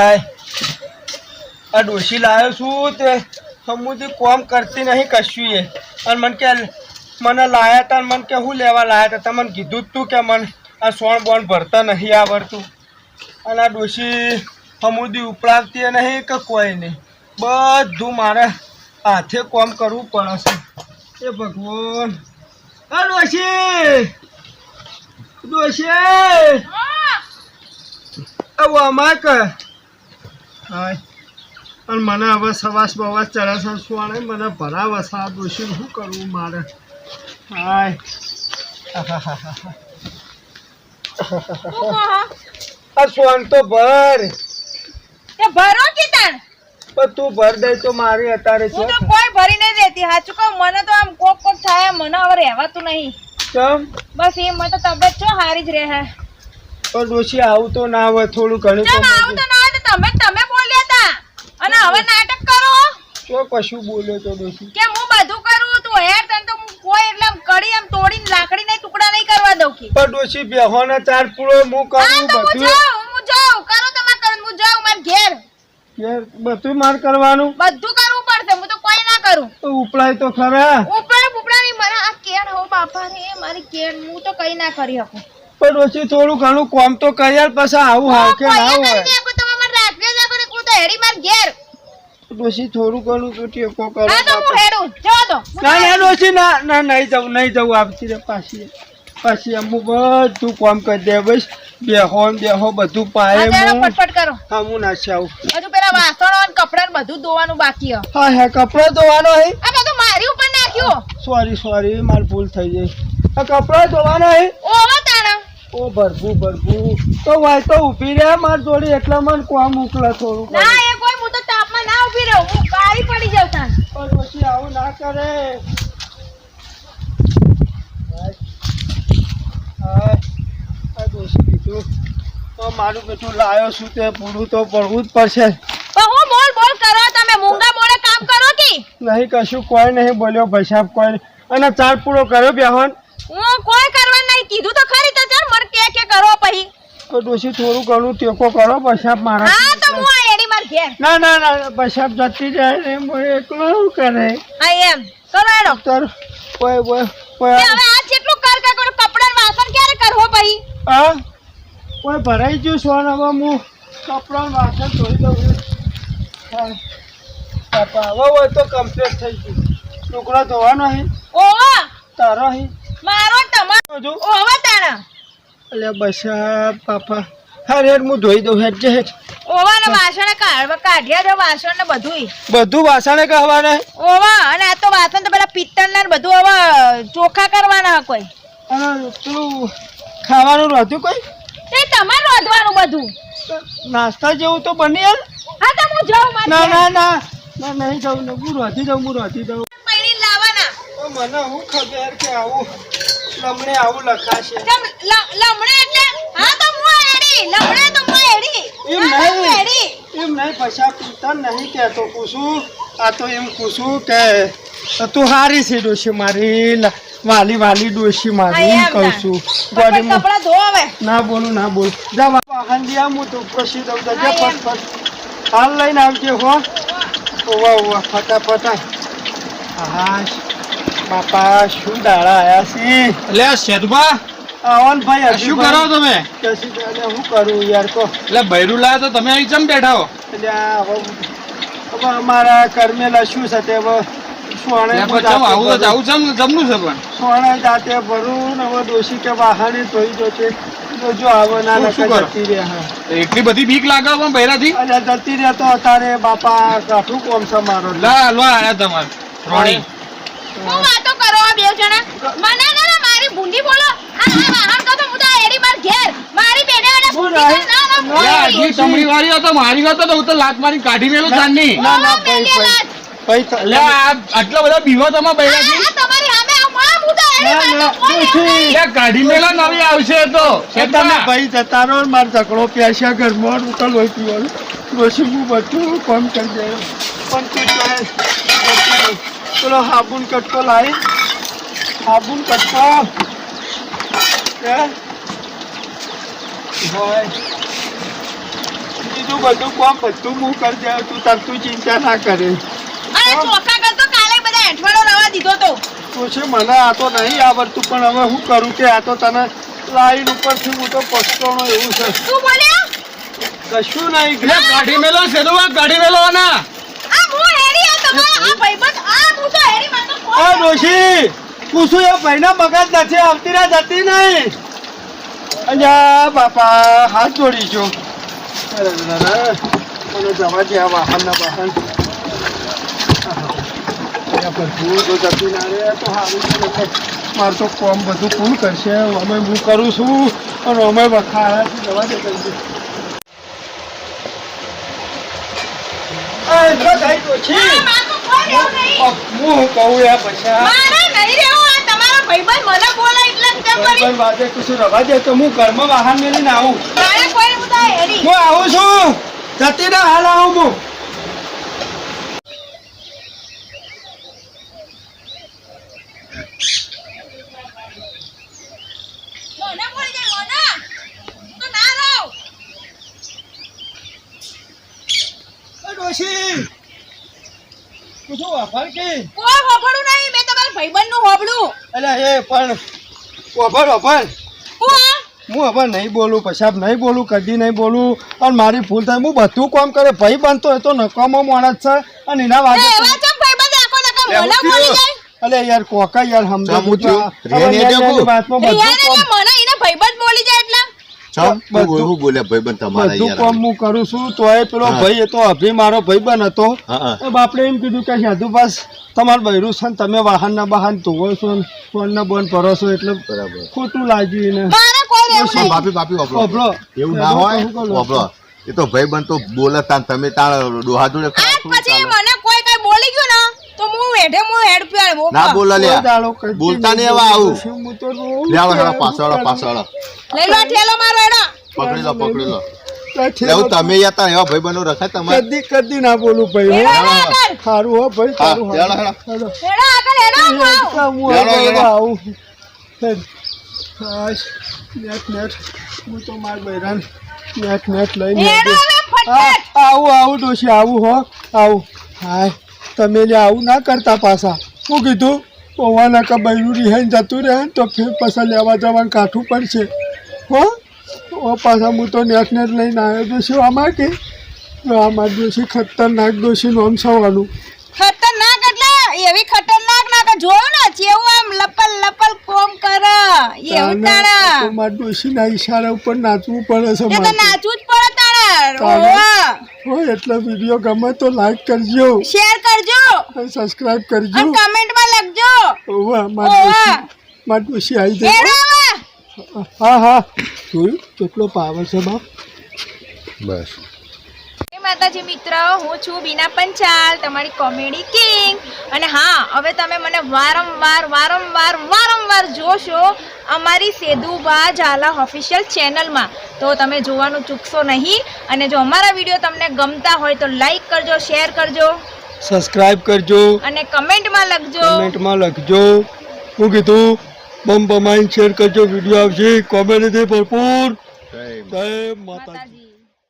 હાય આ ડોશી લાવ્યો છું તે. સમુદી કોમ કરતી નહીં કશું એ અને મને કે મને લાયા તા મને કે હું લેવા લાયા હતા તમને કીધું તું કે મને આ સોણ બોણ ભરતા નહીં આવડતું. અને આ ડોશી સમુદી ઉપડાવતી નહીં કે કોઈ નહીં બધું મારે હાથે કોમ કરવું પડે છે એ ભગવાન. આ ડોશી! ડોશી! આવું અમાય કે? હાય પણ મને હવે સવાસ બવાસ ચરાસર સુવાને મને ભરાવ છે દોષી શું કરવું મારે? હાય. આ સોન તો ભર. એ ભરો કે તાણ? પણ તું ભર દે તો મારી અત્યારે છે. હું તો કોઈ ભરી નહીં દેતી. સાચું કહું મને તો આમ કોક કોક થાય મને હવે રહેવાતું નહીં. કેમ? બસ એ મને તો તબિયત છો હારી જ રહે. પણ ડોશી આવું તો ના હોય થોડું ઘણું આવું તો ના હોય તો તમે તમે અને હવે નાટક કરો. તો કશું બોલ્યો તો ડોશી કે હું બધું કરું તું હેર તને તો હું કોઈ એટલે કડી આમ તોડીને લાકડીને ટુકડા નહીં કરવા દઉં કે. પણ ડોશી બેહોના ચાર પૂળો હું કરું બધું હું જાઉં કરો તમાર કરો હું જાઉં માર ઘેર. યાર, બધું માર કરવાનું? બધું કરવું પડશે હું તો કોઈ ના કરું. તો ઉપલાય તો ખરા. ઉપડાય ઉપડા ની મને આ કેળ હો બાપા રે મારી કેર હું તો કઈ ના કરી શકું. પણ ડોશી થોડું ઘણું કોમ તો કર્યા પછી આવું હાવ કે ના હોય કરી આપો તમે મને રાત્રે જ આપો ને હું તો હેડી માર ઘેર ડોશી થોડું ઘણું તો ટેકો કરો હા તો હું હેડું જવા દો. ના હેડો છે ના ના નહીં જવું નહીં જવું. આપતી પાછી પછી અમુક બધું કોમ કરી દે બસ. બેહો બેહો બધું હું ફટફટ કરો. હા હું નાસી આવું. હજુ પેલા વાસણો અને કપડા બધું ધોવાનું બાકી હે. હા હા કપડો ધોવાનો હે? આ બધું મારી ઉપર નાખ્યો. સોરી સોરી માર ભૂલ થઈ ગઈ. આ કપડો ધોવાનો હે? ઓ તારા ઓ ભરભું ભરભું તો વાય તો ઊભી રહે માર જોડે એટલા મને કોમ મોકલા થોડું ના એ કોઈ હું તો તાપમાં ના ઊભી રહો હું કાળી પડી જાઉં તાન પણ પછી આવું ના કરે. ડોશી કીધું. તો મારું બેટું લાયો છું તે પૂરું તો પડવું જ પડશે. પણ હું બોલ બોલ કરો તમે. મૂંગા મોડે કામ કરો કે? નહીં કશું કોઈ નહીં. બોલ્યો ભાઈ કોઈ. અને ચાર પૂરો કર્યો બેહોન. હું કોઈ કરવા નહીં. કીધું તો ખરી તો ચાલ. મને કે કે કરો પછી. તો ડોશી થોડું ઘણું ટેકો કરો પછાપ મારા. હા તો હું આ એડી માર ઘેર ના ના ના પછાપ જતી જાય ને હું એકલો શું કરે? હા એમ. ચલો એડો તર કોઈ કોઈ કોઈ હવે આ જેટલું કર કર કોણ કપડાં વાસણ ક્યારે કરવો ભાઈ? હા? કોઈ ભરાઈ ગયું ને હવે હું કપડાં વાસણ ધોઈ દઉં હા. પાપા હવે હોય તો કમ્પ્લીટ થઈ ગયું. ટુકડો ધોવાનો હે? ઓવા તારો હે? મારો તમારો. જો ઓવા તારા. એટલે બસ પાપા હા રેડ હું ધોઈ દઉં હેડ જે હેડ. ઓવા ને વાસણ કાઢ કાઢ્યા છે વાસણ ને બધું બધું વાસણ કહેવાના. ઓવા અને આ તો વાસણ તો પેલા પિત્તળ ના ને બધું હવે ચોખ્ખા કરવાના કોઈ. અને ખાવાનું રહેતું કોઈ? તે તમારે રોધવાનું બધું. નાસ્તા જેવું તો બની યાર હા તો હું જાઉં ના. ના ના. ના નહીં જાઉં ને. હું રોધી દઉં હું રોધી દઉં. લાવવાના. મને હું ખબર કે આવું લમણે આવું લખાશે? લમણે એટલે હા તો હું એડી લમણે તો હું એડી એમ હા, તો હું નહીં એડી એમ નહીં પૈસા પીતા નહીં કહેતો પૂછું આ તો એમ પૂછું કે તું હારી છે ડોશી મારી? વાલી વાલી ડોશી મારી એમ કહું છું. હવે ના બોલું ના બોલ. જા વાહન લઈ આવું તો પછી દઉં હા, એમ. ફટફટ. હાલ લઈને આવજે હો. ઓવા ઓવા ફટાફટ. હા બાપા શું દાડા આયા છે? એટલે શેઠબા આવન ભાઈ શું કરો તમે? કશી હું કરું યાર કો એટલે ભૈરું લાયા તો તમે અહીં જમ બેઠા હો? એટલે અમારા કરમેલા શું છે તે સોણે જાતે જમનું છે પણ? સોણે જાતે ભરું ને હવે દોશી કે વાહને ધોઈ દો છે જો આવે ના જતી રહે એટલી બધી બીક લાગે પણ બૈરાથી અલ્યા જતી રહે તો અત્યારે બાપા કાઠું કોમ છે મારો. લા લો આયા તમારે. રોણી. હું. વાતો કરો બે જણા. મને ના ના મારી ભૂંડી બોલો. આ તો ઘેર. મારી બેને લે, વાળી હતો મારી હતો તો હું તો લાત મારી કાઢી મેલો ચાંદની ના ના. ભાઈ થ- એટલે આ આટલા બધા બીવો તમે તમારી સામે માં ના, માર. લે, કાઢી મેલો નવી આવશે તો. એ તમે ભાઈ જતા રહો માર મારો ઝઘડો પ્યાસ્યા ઘરમાં હું તો લોહી હું બધું કામ કરી દે પણ તું ચાલ સાબુન કટકો લાઈ સાબુન કટકો. હે? ભાઈ બીજું બધું કોમ બધું હું કરી દઉં તું તાર તું ચિંતા ના કરે. અને ચોખા કરતો કાલે બધા એઠવાડો રવા દીધો તો. પછી મને આ તો નહીં આવડતું પણ હવે હું કરું કે આ તો તને લાઈન ઉપરથી હું તો પછતાણો એવું છે. બોલ્યા? કશું નહીં એટલે કાઢી મેલો સેદુબા કાઢી મેલો આના. આ હું હેરી આ તમારો આ ભાઈબંધ આ હું તો હેરી માં તો ઓ ફોન પૂછું એ ભાઈના મગજ નથી આવતી ના જતી નહીં? અલ્યા બાપા હાથ જોડી છો. મને જવા દે આ વાહન ના વાહન મારે તો કોમ બધું કોણ કરશે. અમે હું કરું છું અને અમે વખાયા છે જવા દે હું કહું યા પછી મારે નહીં રહેવું આ તમારો ભાઈબંધ મને બોલે એટલે કેમ કરી? ભાઈ વાજે કશું રવા દે? તો હું ઘરમાં વાહન મેલીને આવું. તારે કોઈ હું હેરી હું આવું છું. જતી ના હાલ આવું હું. ડોશી. તું શું કે કોઈ વાફરું નહીં. મેં તમારા ભાઈબંધનું હોબળું. અલ્યા એ પણ ઓભર ઓભર. હું હવે નહીં બોલું પછાબ નહીં બોલું કદી નહીં બોલું. અને મારી ભૂલ થાય હું બધું કામ કરે. ભાઈ બનતો એ તો નકામો માણસ છે. અને એના વાગે ભાઈબંધ અલે યાર કોકા યાર સમજો? વાતમાં બધું હું બોલે ભાઈબંધ તમારા બધું કામ હું કરું છું. તોય પેલો ભાઈ એ તો અભી મારો ભાઈબંધ હતો. એ બાપડે એમ કીધું કે સાધુ બસ તમારું બૈરું છે ને તમે વાહનના બહાન ધોવો છો ને ફોનના બોન ભરો છો એટલે બરાબર. ખોટું લાગ્યું બાપી બાપી વાપરો. એવું ના હોય? વાપરો. એ તો ભાઈબંધ તો બોલે તાન તમે તાણ ડોહા જોડે આજ ખરા થોડું પછી મને કોઈ કઈ બોલી ગયું ને તો હું હેઠે હું હેડ પ્યાર ના બોલે લ્યા બોલતા નહીં નહીં એવા આવું. બોલું છું. હું તો રોઉં લે આવો છું. હેડો પાછળ પાછળ. લઈ લો ઠેલો મારો એડો પકડી લો પકડી લો. એવું તમે યાતા એવા ભાઈ બનો રખાય તમારે? કદી કદી ના બોલું ભાઈ. સારું હો ભાઈ સારું હેડો, હેડો. હેડો. હેડો. હેડો આગળ હેડો. આવું. નેટ નેટ. હું તો માર બૈરાન. નેટ નેટ લઈને આવું આવું ડોશી આવું હો આવું. હાય તમે જે આવું ના કરતા પાછા. હું કીધું પૌવાના કા બૈરું રિહાઈને જતું રહે ને તો ફેર પાછા લેવા જવાનું કાઠું પડશે. હો? ઓ પાછા હું તો નેટ નેટ લઈને આવ્યો દોશી આમાં કે? આમાં દોશી ખતરનાક દોશી નોમ સવાનું ખતરનાક એટલે એવી ખતરનાક ના કે જોયું ને જેવું આમ લપલ લપલ કોમ કરે એવું તારા મારા ડોશીના ઈશારા ઉપર નાચવું પડે છે નાચવું જ પડે ઓવા એટલે વીડિયો ગમે તો લાઈક કરજો. શેર કરજો. સબસ્ક્રાઇબ કરજો. અને કમેન્ટમાં લખજો. ઓવા મારી આવી જાય. હા હા જોયું કેટલો પાવર છે બાપ બસ. માતાજી મિત્રો હું છું બીના પંચાલ તમારી કોમેડી કિંગ અને હા હવે તમે મને વારંવાર વારંવાર વારંવાર જોશો અમારી સેદુબા ઝાલા ઓફિશિયલ ચેનલમાં તો તમે જોવાનું ચૂકશો નહીં. અને જો અમારા વીડિયો તમને ગમતા હોય તો લાઈક કરજો શેર કરજો. સબસ્ક્રાઇબ કરજો. અને કમેન્ટમાં લખજો. કમેન્ટમાં લખજો. હું કીધું બમ બમાઈને શેર કરજો. વીડિયો આવશે. કોમેન્ટથી ભરપૂર. જય માતાજી.